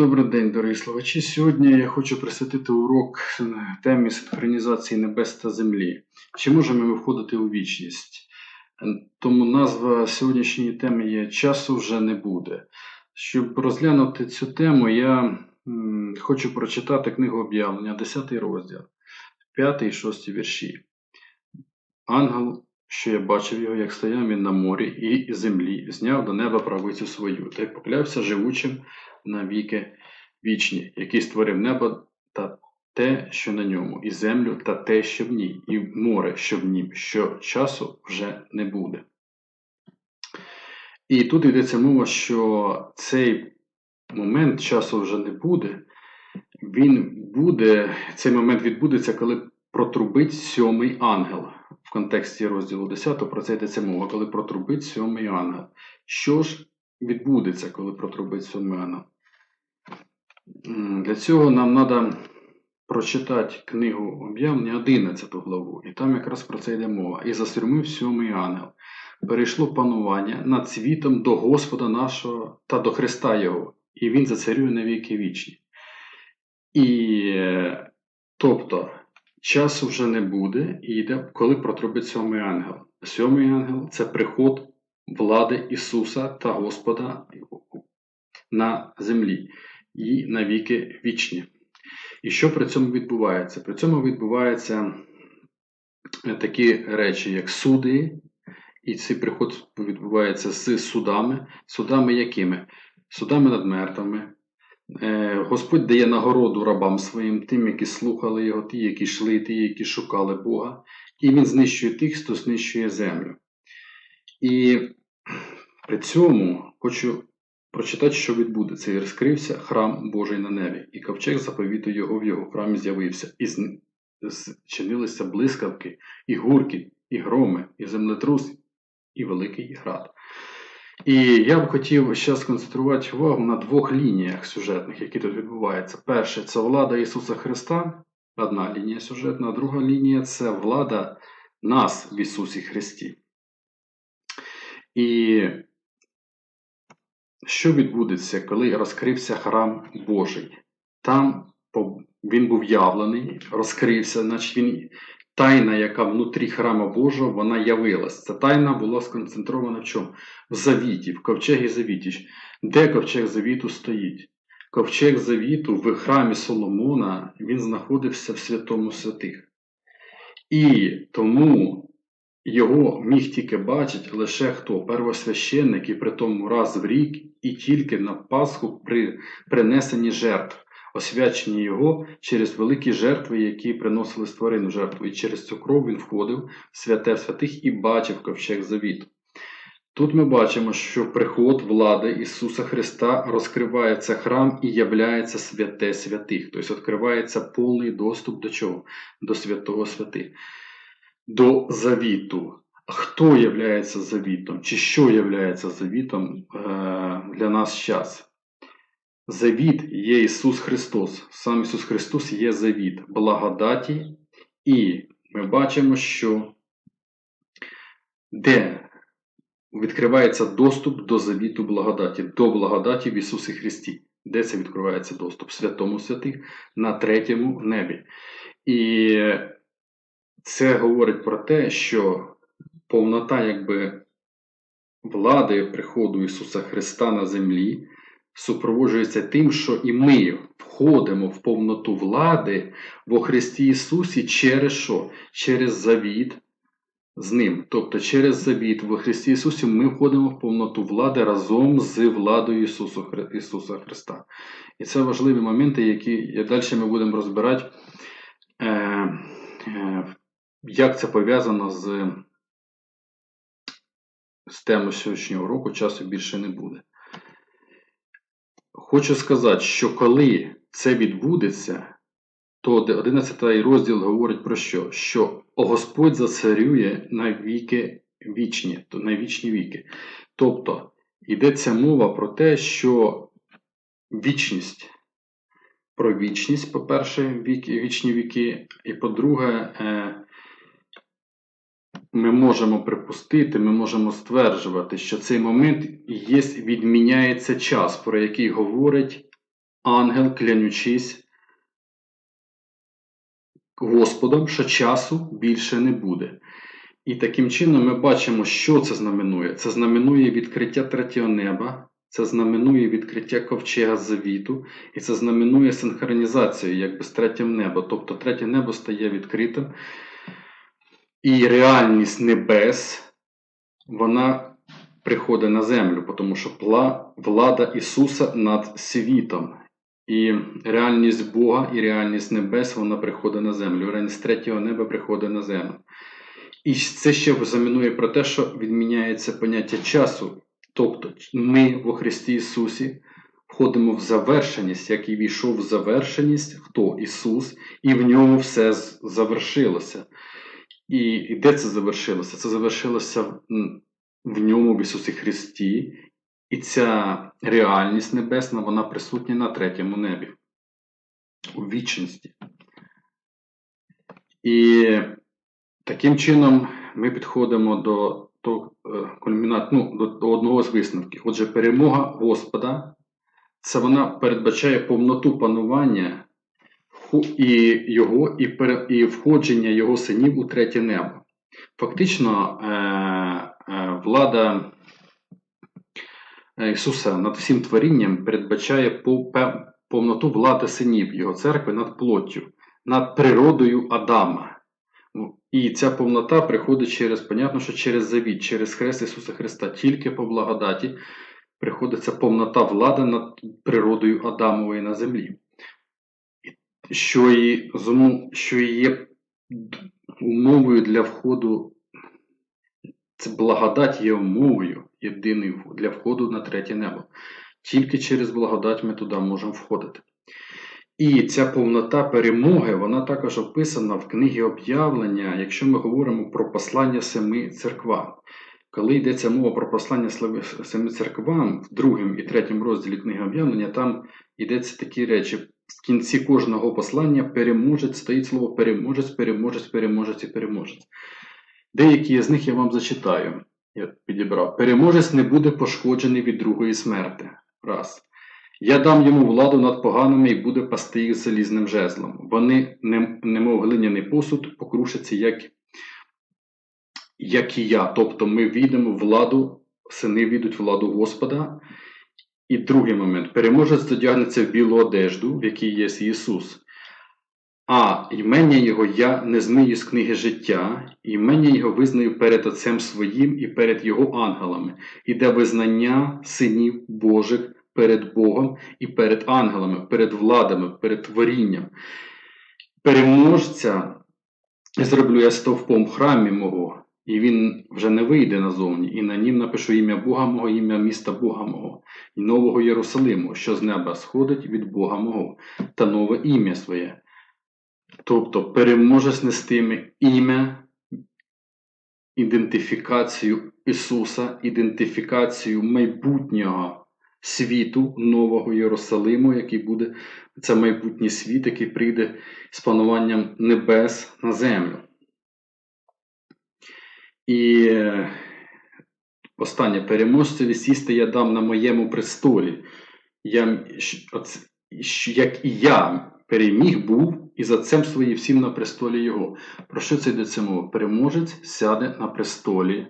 Добрий день, дорогі слухачі. Сьогодні я хочу присвятити урок темі синхронізації небес та землі. Чи можемо ми входити у вічність? Тому назва сьогоднішньої теми є Часу вже не буде. Щоб розглянути цю тему, я хочу прочитати книгу об'явлення, 10 розділ, 5 і 6 вірші. Ангел, що я бачив його, як стояв він на морі і землі, зняв до неба правицю свою, та й поклявся живучим на віки вічні, який створив небо та те, що на ньому, і землю та те, що в ній, і море, що в нім, що часу вже не буде. І тут йдеться мова, що цей момент часу вже не буде. Він буде, цей момент відбудеться, коли протрубить сьомий ангел. В контексті розділу 10 про це йдеться мова, коли протрубить сьомий ангел. Що ж відбудеться, коли протрубить сьомий ангел? Для цього нам треба прочитати книгу об'явлення 11 главу, і там якраз про це йде мова. І застрімив сьомий ангел. Перейшло панування над світом до Господа нашого та до Христа Його, і Він зацарює на віки вічні. І е, тобто часу вже не буде, і йде, коли протрубить сьомий ангел. Сьомий ангел це приход влади Ісуса та Господа на землі і на віки вічні. І що при цьому відбувається? При цьому відбуваються е, такі речі, як суди, і цей приход відбувається з судами. Судами якими? Судами над мертвими. Е, Господь дає нагороду рабам своїм, тим, які слухали його, ті, які йшли, ті, які шукали Бога. І він знищує тих, хто знищує землю. І при цьому хочу прочитати, що відбудеться. І розкрився храм Божий на небі, і ковчег заповіту його в його храмі з'явився, і зчинилися блискавки, і гурки, і громи, і землетрус, і великий град. І я б хотів ще сконцентрувати увагу на двох лініях сюжетних, які тут відбуваються. Перше це влада Ісуса Христа, одна лінія сюжетна, а друга лінія це влада нас в Ісусі Христі. І що відбудеться, коли розкрився храм Божий? Там він був явлений, розкрився, значить він тайна, яка внутрі храма Божого, вона явилась. Ця тайна була сконцентрована в чому? В завіті, в ковчегі завіті. Де ковчег завіту стоїть? Ковчег завіту в храмі Соломона він знаходився в святому святих. І тому його міг тільки бачити лише хто? Первосвященник, і при тому раз в рік, і тільки на Пасху при принесенні жертв, освячені його через великі жертви, які приносили в жертву. І через цю кров він входив в святе святих і бачив ковчег завіту. Тут ми бачимо, що приход влади Ісуса Христа розкривається храм і являється святе святих. Тобто відкривається повний доступ до чого? До святого святих до завіту. Хто є завітом, чи що є завітом е, для нас зараз? Завіт є Ісус Христос. Сам Ісус Христос є завіт благодаті, і ми бачимо, що де відкривається доступ до завіту благодаті, до благодаті в Ісусі Христі. Де це відкривається доступ? Святому святих на третьому небі. І це говорить про те, що повнота якби влади приходу Ісуса Христа на землі супроводжується тим, що і ми входимо в повноту влади во Христі Ісусі через що? Через завіт з Ним. Тобто через завіт во Христі Ісусі ми входимо в повноту влади разом з владою Ісусу, Хри- Ісуса Христа. І це важливі моменти, які далі ми будемо розбирати. Е, е, як це пов'язано з, з темою сьогоднішнього року, часу більше не буде. Хочу сказати, що коли це відбудеться, то 11 розділ говорить про що? Що Господь зацарює на віки вічні, то на вічні віки. Тобто йдеться мова про те, що вічність, про вічність, по-перше, віки, вічні віки, і по-друге, е, ми можемо припустити, ми можемо стверджувати, що цей момент є, відміняється час, про який говорить ангел, клянючись Господом, що часу більше не буде. І таким чином ми бачимо, що це знаменує. Це знаменує відкриття третього неба, це знаменує відкриття ковчега завіту, і це знаменує синхронізацію якби з третім небом. Тобто третє небо стає відкритим, і реальність небес, вона приходить на землю, тому що влада Ісуса над світом. І реальність Бога і реальність небес, вона приходить на землю. Реальність третього неба приходить на землю. І це ще замінує про те, що відміняється поняття часу. Тобто ми во Христі Ісусі входимо в завершеність, як і війшов в завершеність, хто Ісус, і в ньому все завершилося. І, і де це завершилося? Це завершилося в ньому, в Ісусі Христі. І ця реальність небесна, вона присутня на третьому небі, у вічності. І таким чином ми підходимо до до, е, кульмінат, ну, до, до одного з висновків. Отже, перемога Господа, це вона передбачає повноту панування і його, і, і входження його синів у третє небо. Фактично, е, е, влада Ісуса над всім творінням передбачає повноту влади синів Його церкви над плоттю, над природою Адама. І ця повнота приходить через, понятно, що через завіт, через Хрест Ісуса Христа, тільки по благодаті приходить ця повнота влади над природою Адамової на землі. Що і, що є умовою для входу, це благодать є умовою єдиний для входу на третє небо. Тільки через благодать ми туди можемо входити. І ця повнота перемоги, вона також описана в книгі об'явлення, якщо ми говоримо про послання семи церквам. Коли йдеться мова про послання семи церквам, в другому і третьому розділі книги об'явлення, там йдеться такі речі. В кінці кожного послання переможець стоїть слово переможець, переможець, переможець і переможець. Деякі з них я вам зачитаю. Я підібрав. Переможець не буде пошкоджений від другої смерти. Раз. Я дам йому владу над поганими і буде пасти їх залізним жезлом. Вони, немов глиняний посуд, покрушаться, як як і я. Тобто ми війдемо владу, сини війдуть владу Господа. І другий момент. Переможець додягнеться в білу одежду, в якій є Ісус. А імення Його я не змию з книги життя, імення Його визнаю перед Отцем Своїм і перед Його ангелами, іде визнання синів Божих перед Богом і перед ангелами, перед владами, перед творінням. Переможця зроблю я стовпом храмі мого, і він вже не вийде назовні, і на нім напишу ім'я Бога мого, ім'я міста Бога мого, і нового Єрусалиму, що з неба сходить від Бога мого, та нове ім'я своє. Тобто переможець нестиме ім'я, ідентифікацію Ісуса, ідентифікацію майбутнього світу Нового Єрусалиму, який буде це майбутній світ, який прийде з пануванням небес на землю. І е, останнє переможцеві сісти я дам на моєму престолі. Я, Як і я переміг був і за цим свої всім на престолі Його. Про що це йдеться мова? Переможець сяде на престолі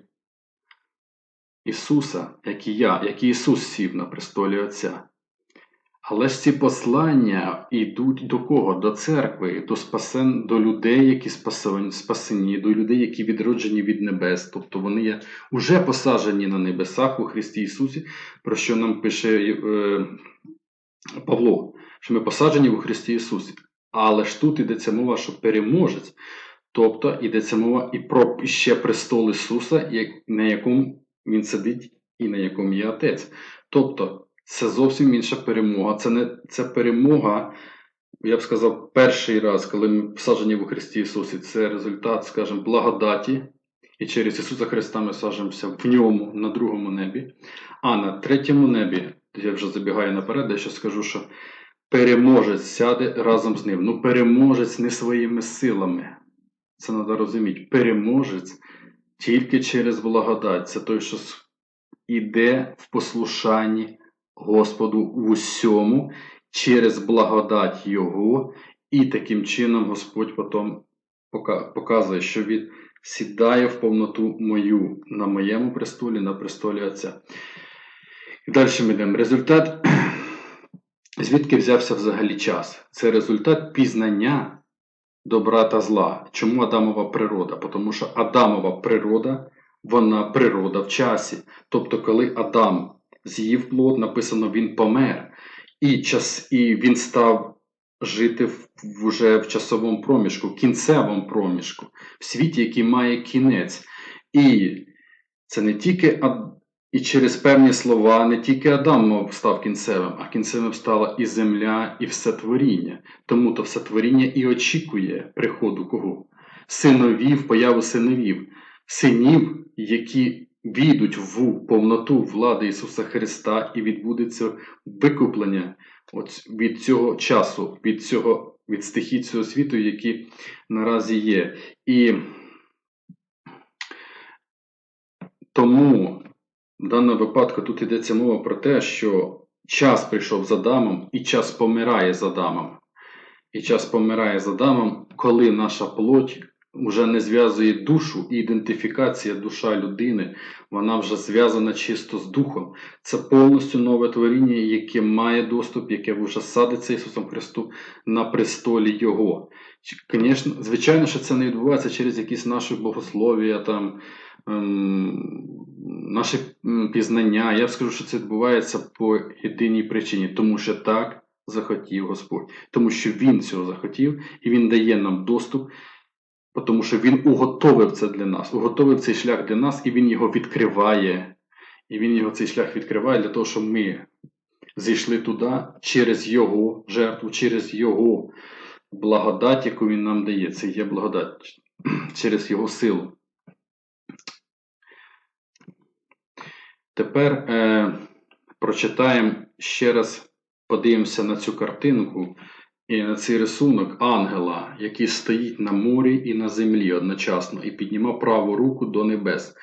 Ісуса, як і я, як і Ісус сів на престолі Отця. Але ж ці послання йдуть до кого? До церкви, до спасен, до людей, які спасені, до людей, які відроджені від небес. Тобто вони є уже посаджені на небесах у Христі Ісусі, про що нам пише е, Павло, що ми посаджені у Христі Ісусі. Але ж тут йдеться мова, що переможець. Тобто йдеться мова і про ще престол Ісуса, на якому Він сидить і на якому є Отець. Тобто, це зовсім інша перемога. Це не це перемога, я б сказав, перший раз, коли ми посаджені в Христі Ісусі. Це результат, скажімо, благодаті. І через Ісуса Христа ми саджаємося в ньому на другому небі. А на третьому небі, я вже забігаю наперед, я скажу, що переможець сяде разом з ним. Ну, переможець не своїми силами. Це треба розуміти. Переможець тільки через благодать. Це той, що йде в послушанні Господу в усьому через благодать Його, і таким чином Господь потім показує, що Він сідає в повноту мою на моєму престолі, на престолі Отця. І далі ми йдемо. Результат, звідки взявся взагалі час? Це результат пізнання добра та зла. Чому Адамова природа? Тому що Адамова природа, вона природа в часі. Тобто, коли Адам з'їв плод, написано, він помер, і, час, і він став жити в, в- часовому проміжку, кінцевому проміжку, в світі, який має кінець. І це не тільки і через певні слова, не тільки Адам став кінцевим, а кінцевим стала і земля, і все творіння. Тому то все творіння і очікує приходу кого? Синовів, появу синовів, синів, які війдуть в повноту влади Ісуса Христа, і відбудеться викуплення від цього часу, від цього від стихій цього світу, які наразі є. І тому в даному випадку тут йдеться мова про те, що час прийшов за Адамом, і час помирає за Адамом. І час помирає за Адамом, коли наша плоть вже не зв'язує душу, і ідентифікація душа людини, вона вже зв'язана чисто з духом. Це повністю нове творіння, яке має доступ, яке вже садиться Ісусом Христу на престолі Його. Звісно, звичайно, що це не відбувається через якісь наші богослов'я, там, ем, наші пізнання. Я скажу, що це відбувається по єдиній причині, тому що так захотів Господь, тому що Він цього захотів, і Він дає нам доступ, тому що Він уготовив це для нас, уготовив цей шлях для нас, і Він його відкриває. І Він його цей шлях відкриває для того, щоб ми зійшли туди через Його жертву, через Його благодать, яку Він нам дає. Це є благодать через Його силу. Тепер е, прочитаємо ще раз, подивимося на цю картинку і на цей рисунок ангела, який стоїть на морі і на землі одночасно, і піднімав праву руку до небес.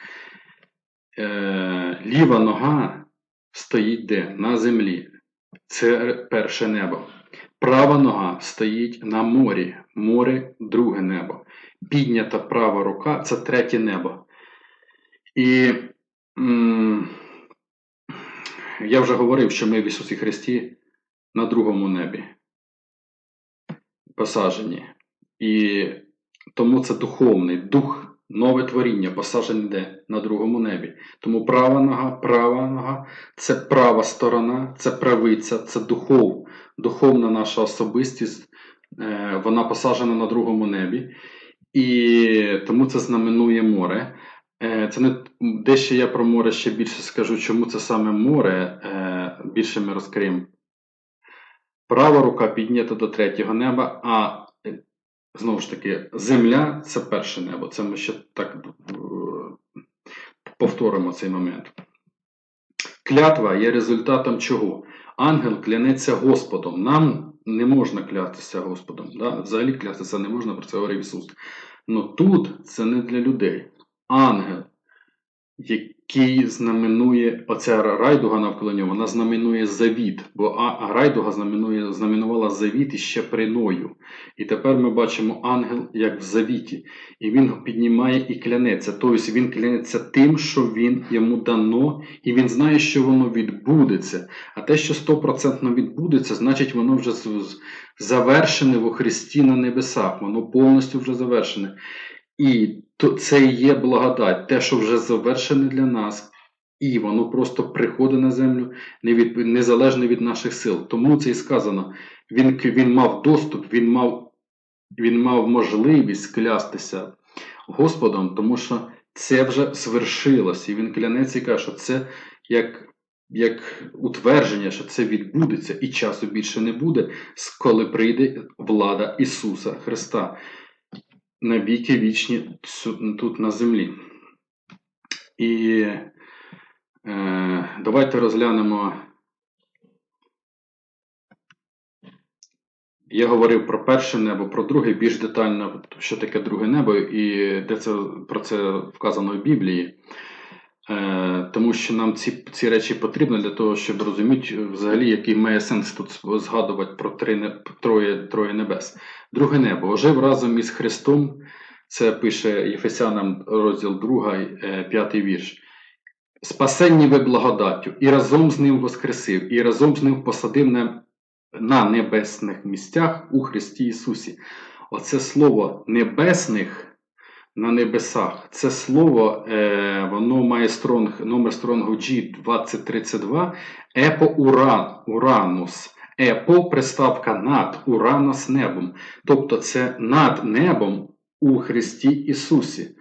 Е, ліва нога стоїть де? На землі. Це перше небо. Права нога стоїть на морі. Море друге небо. Піднята права рука це третє небо. І м, я вже говорив, що ми в Ісусі Христі на другому небі посаджені. І тому це духовний дух, нове творіння, посаджене де? На другому небі. Тому права нога, права нога це права сторона, це правиця, це духов, духовна наша особистість, е, вона посаджена на другому небі. І тому це знаменує море. Е, Це не дещо я про море ще більше скажу, чому це саме море. е, Більше ми розкриємо. Права рука піднята до третього неба, а е, знову ж таки, земля це перше небо. Це ми ще так е, повторимо цей момент. Клятва є результатом чого? Ангел клянеться Господом. Нам не можна клятися Господом. Да? Взагалі клятися не можна, про це говорив Ісус. Но тут це не для людей. Ангел, який знаменує, оця райдуга навколо нього, вона знаменує завіт, бо а, райдуга знаменує, знаменувала завіт іще при Ною. І тепер ми бачимо ангел як в завіті. І він піднімає і клянеться. Тобто він клянеться тим, що він йому дано, і він знає, що воно відбудеться. А те, що стопроцентно відбудеться, значить воно вже завершене во Христі на небесах. Воно повністю вже завершене. І то це є благодать, те, що вже завершене для нас, і воно просто приходить на землю не від, незалежно від наших сил. Тому це і сказано. Він, він мав доступ, він мав, він мав можливість клястися Господом, тому що це вже свершилось. І він клянеться і каже, що це як, як утвердження, що це відбудеться, і часу більше не буде, коли прийде влада Ісуса Христа на віки вічні тут на землі. І е, давайте розглянемо. Я говорив про перше небо, про друге більш детально, що таке друге небо, і де це про це вказано в Біблії. Е, тому що нам ці, ці речі потрібні для того, щоб розуміти е, взагалі, який має сенс тут згадувати про три, троє, троє небес. Друге небо ожив разом із Христом. Це пише Єфесянам розділ 2, 5 вірш. Спасенні ви благодаттю, і разом з ним воскресив, і разом з ним посадив на, на небесних місцях у Христі Ісусі. Оце слово небесних на небесах. Це слово, е, воно має стронг, номер стронгу G2032, епо уран, уранус. Епо приставка над уранос небом. Тобто це над небом у Христі Ісусі.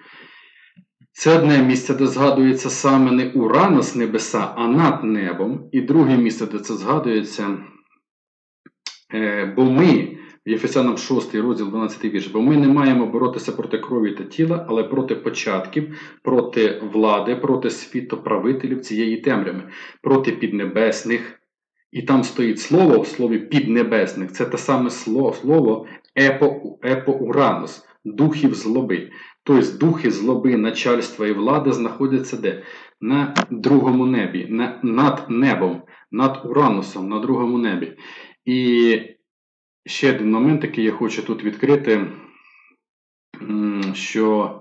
Це одне місце, де згадується саме не Уранос небеса, а над небом. І друге місце, де це згадується, е, бо ми, Єфесянам 6 розділ 12 вірш, бо ми не маємо боротися проти крові та тіла, але проти початків, проти влади, проти світоправителів цієї темряви, проти піднебесних. І там стоїть слово в слові піднебесних. Це те саме слово, слово епо, епоуранос, духів злоби. Тобто духи злоби, начальства і влади знаходяться де? На другому небі, на, над небом, над Уранусом, на другому небі. І ще один момент, який я хочу тут відкрити, що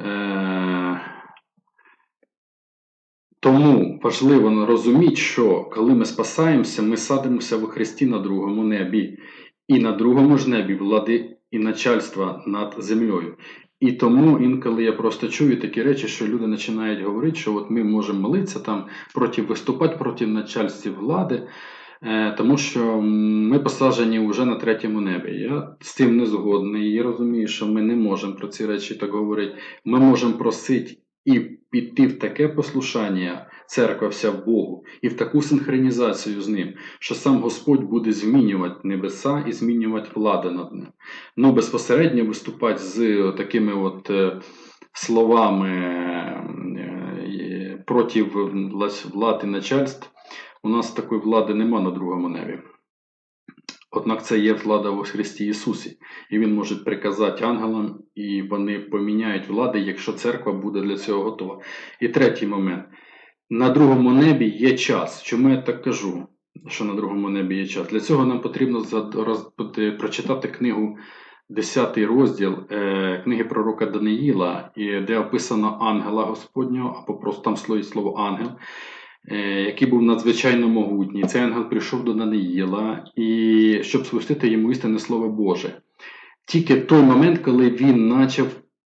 е, тому важливо розуміти, що коли ми спасаємося, ми садимося в Христі на другому небі. І на другому ж небі влади і начальства над землею. І тому інколи я просто чую такі речі, що люди починають говорити, що от ми можемо молитися там проти виступати проти начальства влади, тому що ми посаджені вже на третьому небі. Я з цим не згодний. Я розумію, що ми не можемо про ці речі так говорити. Ми можемо просити і піти в таке послушання, церква вся в Богу, і в таку синхронізацію з ним, що сам Господь буде змінювати небеса і змінювати владу над ним. Ну, безпосередньо виступати з такими от е, словами е, проти влад і начальств. У нас такої влади нема на другому небі. Однак це є влада в Христі Ісусі, і Він може приказати ангелам, і вони поміняють влади, якщо церква буде для цього готова. І третій момент. На другому небі є час. Чому я так кажу, що на другому небі є час? Для цього нам потрібно прочитати книгу, 10 розділ е, книги пророка Даниїла, де описано ангела Господнього, або просто там слово ангел. Е, який був надзвичайно могутній. Цей ангел прийшов до Даниїла, і щоб спустити йому істинне слово Боже. Тільки той момент, коли він почав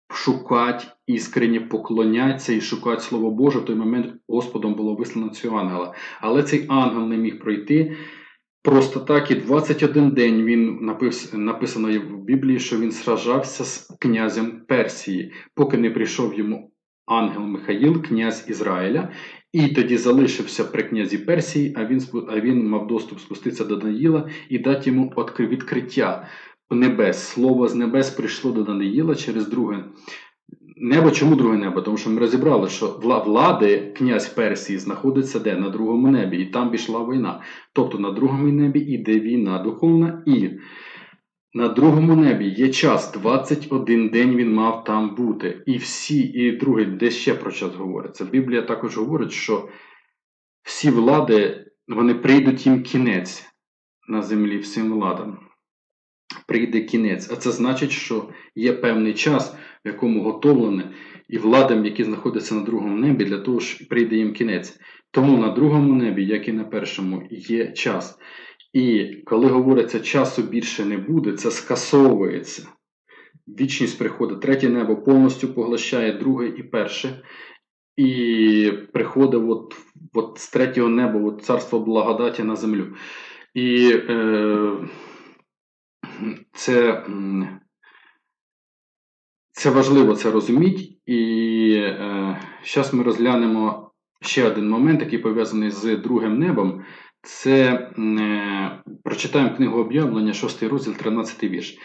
шукати іскренні поклонятися і шукати Слово Боже, в той момент Господом було вислано цього ангела. Але цей ангел не міг пройти. Просто так і 21 день він напис, написано в Біблії, що він сражався з князем Персії, поки не прийшов йому ангел Михаїл, князь Ізраїля, і тоді залишився при князі Персії, а він а він мав доступ спуститися до Даниїла і дати йому відкриття небес. Слово з небес прийшло до Даниїла через друге небо. Чому друге небо? Тому що ми розібрали, що влади князь Персії знаходиться де? На другому небі, і там пішла війна. Тобто на другому небі іде війна духовна і. На другому небі є час, 21 день він мав там бути. І всі, і друге, де ще про час говориться. Біблія також говорить, що всі влади, вони прийдуть їм кінець на землі, всім владам. Прийде кінець. А це значить, що є певний час, в якому готовлене, і владам, які знаходяться на другому небі, для того, що прийде їм кінець. Тому на другому небі, як і на першому, є час. І коли говориться, часу більше не буде, це скасовується. Вічність приходить, третє небо повністю поглощає друге і перше. І приходить от, от з третього неба от царство благодаті на землю. І е, це це важливо це розуміти. І е, зараз ми розглянемо ще один момент, який пов'язаний з другим небом. Це е, прочитаємо книгу об'явлення, 6 розділ, 13 вірш.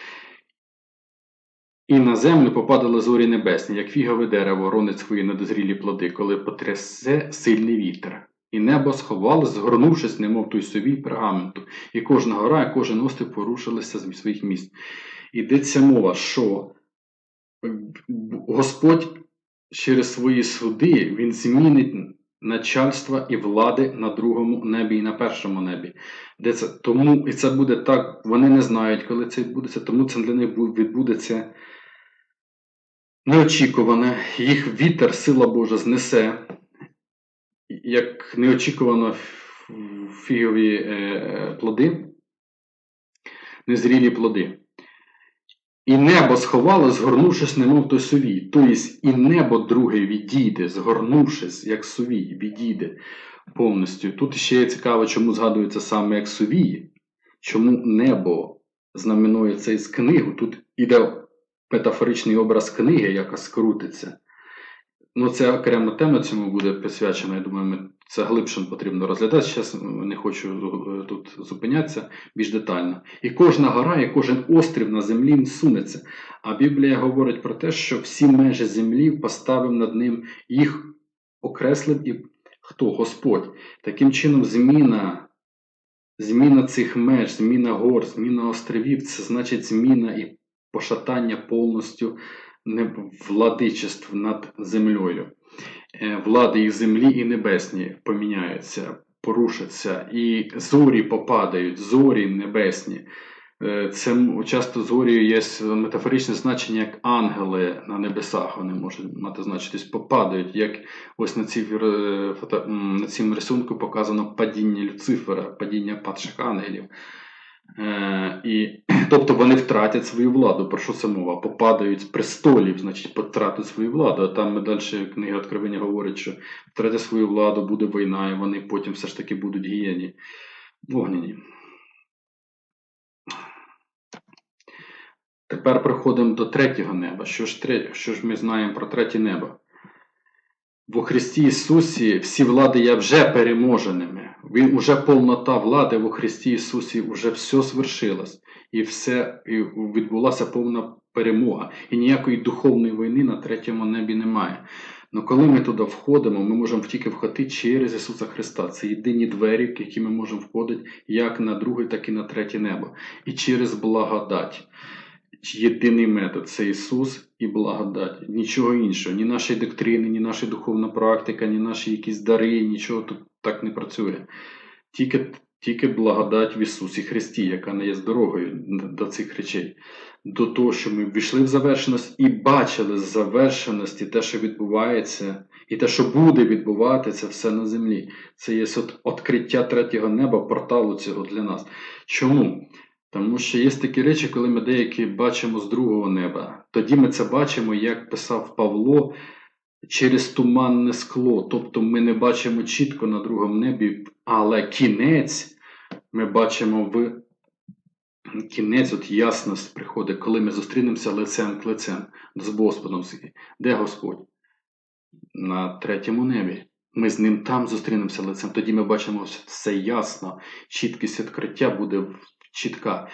І на землю попадали зорі небесні, як фігове дерево, ронить свої недозрілі плоди, коли потрясе сильний вітер. І небо сховалось, згорнувшись, немов той совій пергаменту, і кожна гора, і кожен острів порушилися з своїх місць. Йдеться мова, що Господь через свої суди він змінить начальства і влади на другому небі і на першому небі. Де це, тому, І це буде так, вони не знають, коли це відбудеться, тому це для них відбудеться неочікуване. Їх вітер, сила Божа, знесе, як неочікувано фігові е, плоди, незрілі плоди. І небо сховало, згорнувшись, немов той сувій. Тобто і небо друге відійде, згорнувшись, як сувій, відійде повністю. Тут ще цікаво, чому згадується саме як сувій, чому небо знаменує цей з книгу. Тут іде метафоричний образ книги, яка скрутиться. Ну, це окрема тема цьому буде присвячена. Я думаю, ми це глибше потрібно розглядати. Зараз не хочу е, тут зупинятися більш детально. І кожна гора, і кожен острів на землі сунеться. А Біблія говорить про те, що всі межі землі поставив над ним, їх окреслив і хто? Господь. Таким чином, зміна. Зміна цих меж, зміна гор, зміна островів це значить зміна і пошатання повністю владичеств над землею. Е, влади і землі, і небесні поміняються, порушаться, і зорі попадають, зорі небесні. Е, це часто зорі є метафоричне значення як ангели на небесах. Вони можуть мати значитись, попадають, як ось на цій, е, на цьому рисунку показано падіння Люцифера, падіння падших ангелів. Е, і, Тобто вони втратять свою владу. Про що це мова? Попадають з престолів, значить, потратять свою владу. А там далі книга Откровення говорить, що втратять свою владу, буде війна, і вони потім все ж таки будуть гієні вогняні. Тепер приходимо до третього неба. Що ж, що ж ми знаємо про третє небо? Во Христі Ісусі всі влади є вже переможеними. Він уже повнота влади во Христі Ісусі, вже все свершилось. І все і відбулася повна перемога. І ніякої духовної війни на третьому небі немає. Але коли ми туди входимо, ми можемо тільки входити через Ісуса Христа. Це єдині двері, в які ми можемо входити як на друге, так і на третє небо. І через благодать єдиний метод це Ісус і благодать. Нічого іншого. Ні нашої доктрини, ні наша духовна практика, ні наші якісь дари, нічого тут так не працює. Тільки тільки благодать в Ісусі Христі, яка не є дорогою до цих речей. До того, що ми ввійшли в завершеність і бачили з завершеності те, що відбувається, і те, що буде відбуватися все на землі. Це є відкриття третього неба, порталу цього для нас. Чому? Тому що є такі речі, коли ми деякі бачимо з другого неба. Тоді ми це бачимо, як писав Павло, через туманне скло. Тобто ми не бачимо чітко на другому небі, але кінець ми бачимо в кінець, от ясність приходить, коли ми зустрінемося лицем к лицем з Господом. Де Господь? На третьому небі. Ми з ним там зустрінемося лицем. Тоді ми бачимо все ясно, чіткість відкриття буде чітка.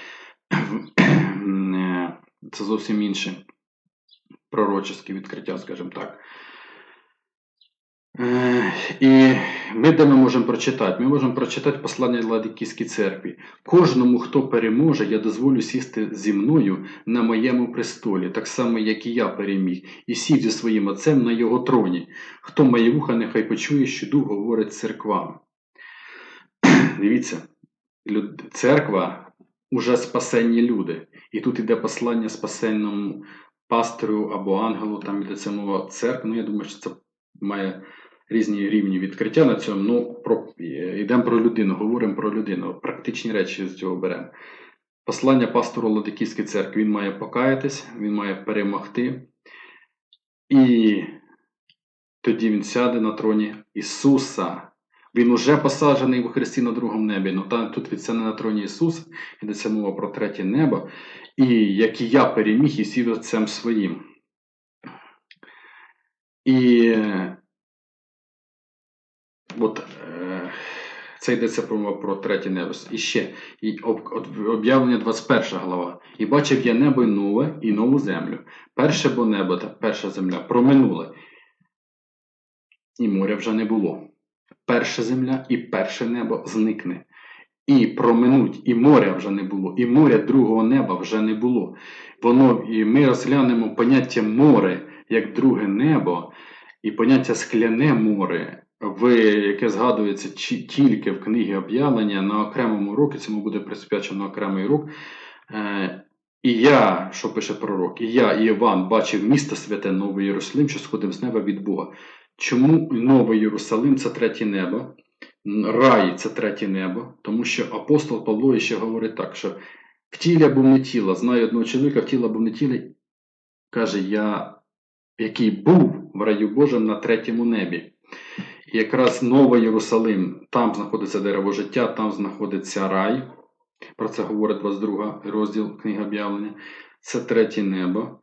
Це зовсім інше пророчеське відкриття, скажімо так. Е, і ми де ми можемо прочитати? Ми можемо прочитати послання Ладикійській церкві. Кожному, хто переможе, я дозволю сісти зі мною на моєму престолі, так само, як і я переміг, і сів зі своїм отцем на його троні. Хто має вуха, нехай почує, що дух говорить церквам. Дивіться, церква уже спасенні люди. І тут іде послання спасенному пастору або ангелу, там іде це мова церкви. Ну, я думаю, що це має різні рівні відкриття на цьому. Ну, про, йдемо про людину, говоримо про людину. Практичні речі з цього беремо. Послання пастору Ладиківської церкви. Він має покаятись, він має перемогти. І тоді він сяде на троні Ісуса. Він уже посаджений у Христі на другому небі. Ну там тут від це на троні Ісуса, йдеться мова про третє небо. І як і я переміг і сів отцем своїм. І от е, це йдеться про, про третє небо. І ще і об, об'явлення 21 глава. І бачив я небо і нове і нову землю. Перше бо небо та перша земля проминули. І моря вже не було перша земля і перше небо зникне. І проминуть, і моря вже не було, і моря другого неба вже не було. Воно, І ми розглянемо поняття море як друге небо, і поняття скляне море, в, яке згадується тільки в книгі об'явлення на окремому уроці, цьому буде присвячено окремий урок. Е, і я, що пише пророк, і я, і Іван, бачив місто святе Новий Єрусалим, що сходив з неба від Бога. Чому Новий Єрусалим це третє небо? Рай це третє небо, тому що апостол Павло ще говорить так, що в тілі або не тіла, знаю одного чоловіка, в тілі або не тілі, каже, я, який був в раю Божому на третьому небі. Якраз Новий Єрусалим, там знаходиться дерево життя, там знаходиться рай. Про це говорить 22 розділ книги об'явлення. Це третє небо.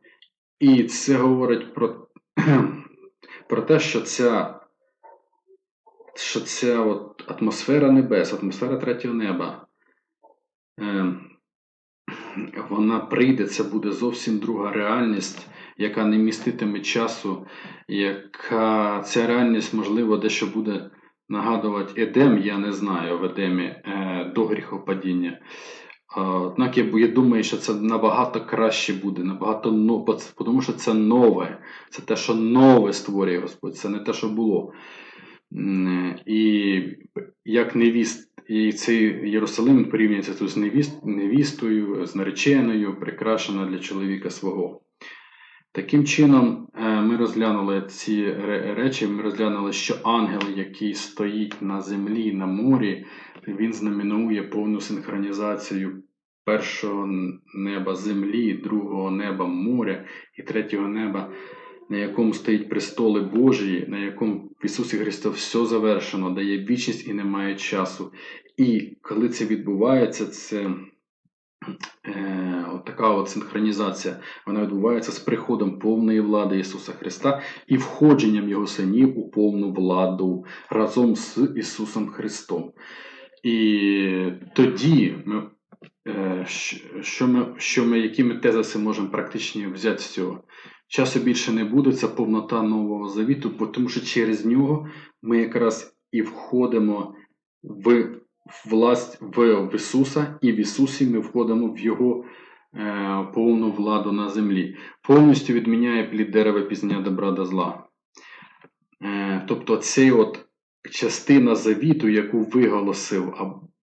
І це говорить про, про те, що ця, що ця от атмосфера небес, атмосфера третього неба, е, вона прийде, це буде зовсім друга реальність, яка не міститиме часу, яка ця реальність, можливо, дещо буде нагадувати Едем, я не знаю, в Едемі е, до гріхопадіння. Однак я, думаю, що це набагато краще буде, набагато но, бо це- тому що це нове, це те, що нове створює Господь, це не те, що було. І як невіст, і цей Єрусалим порівнюється тут з невістою, з нареченою, прикрашена для чоловіка свого. Таким чином, е, ми розглянули ці речі, ми розглянули, що ангел, який стоїть на землі, на морі, він знаменує повну синхронізацію першого неба землі, другого неба моря і третього неба, на якому стоїть престоли Божії, на якому в Ісусі Христо все завершено, дає вічність і немає часу. І коли це відбувається, це е, от така от синхронізація, вона відбувається з приходом повної влади Ісуса Христа і входженням Його синів у повну владу разом з Ісусом Христом. І тоді ми, е, що ми, що ми, які ми тезиси можемо практично взяти з цього? Часу більше не буде, це повнота Нового Завіту, бо тому що через нього ми якраз і входимо в власть в, Ісуса, і в Ісусі ми входимо в Його е, повну владу на землі. Повністю відміняє плід дерева пізнання добра до зла. Е, тобто, цей от частина завіту, яку виголосив,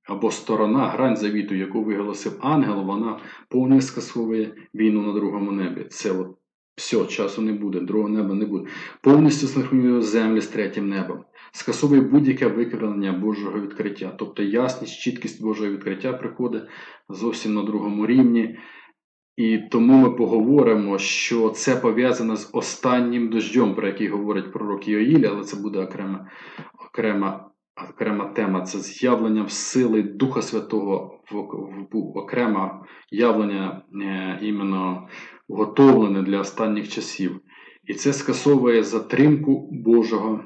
або сторона, грань завіту, яку виголосив ангел, вона повністю скасовує війну на другому небі. Це от все, часу не буде, другого неба не буде. Повністю синхронізує землі з третім небом. Скасовує будь-яке викривлення Божого відкриття. Тобто ясність, чіткість Божого відкриття приходить зовсім на другому рівні. І тому ми поговоримо, що це пов'язано з останнім дождем, про який говорить пророк Йоїль, але це буде окрема, окрема, окрема тема. Це з'явлення в сили Духа Святого, в, в, окреме явлення е, іменно готовлене для останніх часів. І це скасовує затримку Божого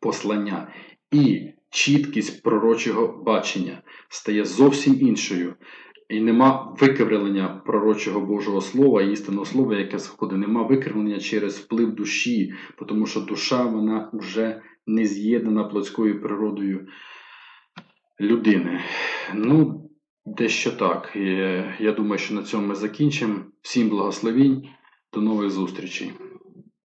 послання. І чіткість пророчого бачення стає зовсім іншою. І нема викривлення пророчого Божого Слова, істинного слова, яке сходить, нема викривлення через вплив душі, тому що душа вона вже не з'єднана плотською природою людини. Ну, дещо так. Я думаю, що на цьому ми закінчимо. Всім благословінь, до нових зустрічей.